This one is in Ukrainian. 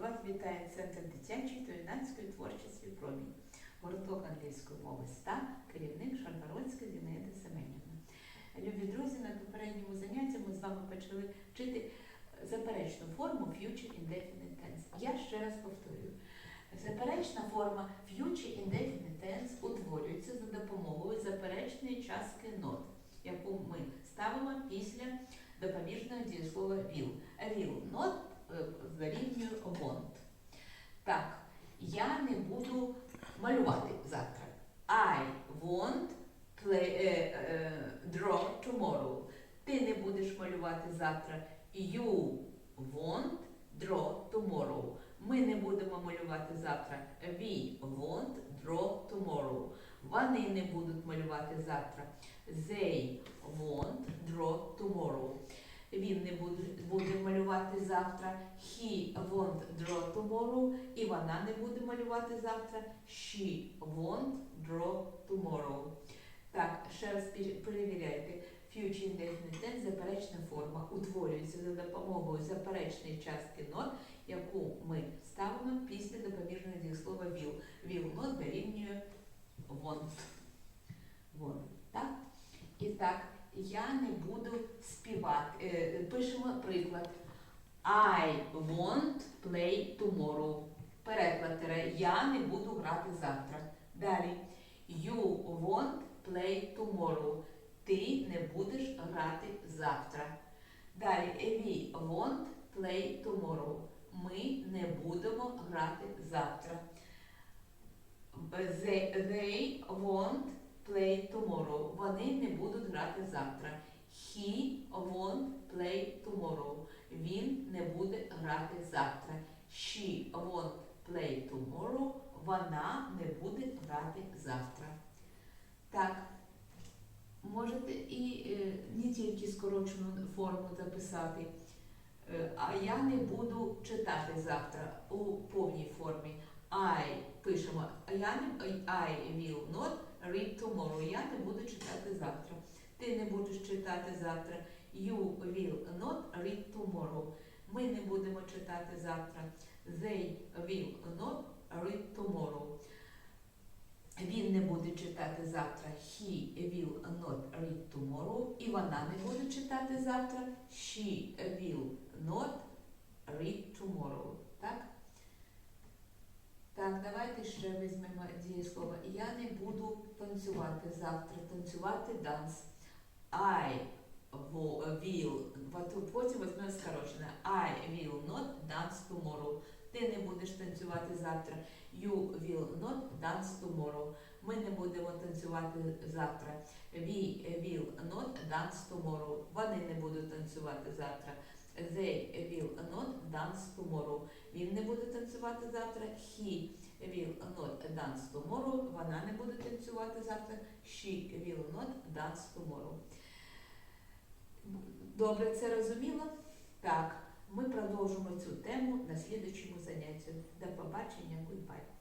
Вас вітає Центр дитячої та юнацької творчості промінь. Гурток англійської мови СТА, керівник Шаргородська Зінаїда Семенівна. Любі друзі, на попередньому занятті ми з вами почали вчити заперечну форму Future Indefinite Tense. Я ще раз повторюю. Заперечна форма Future Indefinite Tense утворюється за допомогою заперечної частки not, яку ми ставимо після допоміжного дієслова will. Will not е, дорівнює. Так, я не буду малювати завтра. I won't play, е, е, draw tomorrow. Ти не будеш малювати завтра. You won't draw tomorrow. Ми не будемо малювати завтра. We won't draw tomorrow. Вони не будуть малювати завтра. They won't draw tomorrow. Він не буде, буде малювати завтра. He won't draw tomorrow. І вона не буде малювати завтра. She won't draw tomorrow. Так, ще раз перевіряйте. Future indefinite tense – заперечна форма утворюється за допомогою заперечної частки not, яку ми ставимо після допоміжного дієслова will. Will not дорівнює want. Want. Так? І так, я не буду співати. Е, пишемо приклад. I won't play tomorrow. Переклад тире. Я не буду грати завтра. Далі. You won't play tomorrow. Ти не будеш грати завтра. Далі. We won't play tomorrow. Ми не будемо грати завтра. They won't play tomorrow. Вони не будуть грати завтра. He won't play tomorrow. Він не буде грати завтра. She won't play tomorrow. Вона не буде грати завтра. Так, можете і е, не тільки скорочену форму записати. Е, А я не буду читати завтра у повній формі. I пишемо. I will not read tomorrow. Я не буду читати завтра. Ти не будеш читати завтра. You will not read tomorrow. Ми не будемо читати завтра. They will not read tomorrow. Він не буде читати завтра. He will not read tomorrow. І вона не буде читати завтра. She will not read tomorrow. Так? Так, давайте ще візьмемо дієслово. Я не буду танцювати завтра. Танцювати данс. I will. Потім візьмемо скорочене. I will not dance tomorrow. Ти не будеш танцювати завтра. You will not dance tomorrow. Ми не будемо танцювати завтра. We will not dance tomorrow. Вони не будуть танцювати завтра. They will not dance tomorrow. Він не буде танцювати завтра. He will not dance tomorrow. Вона не буде танцювати завтра. She will not dance tomorrow. Добре, це розуміло? Так, ми продовжимо цю тему на слідчому занятті. До побачення, goodbye.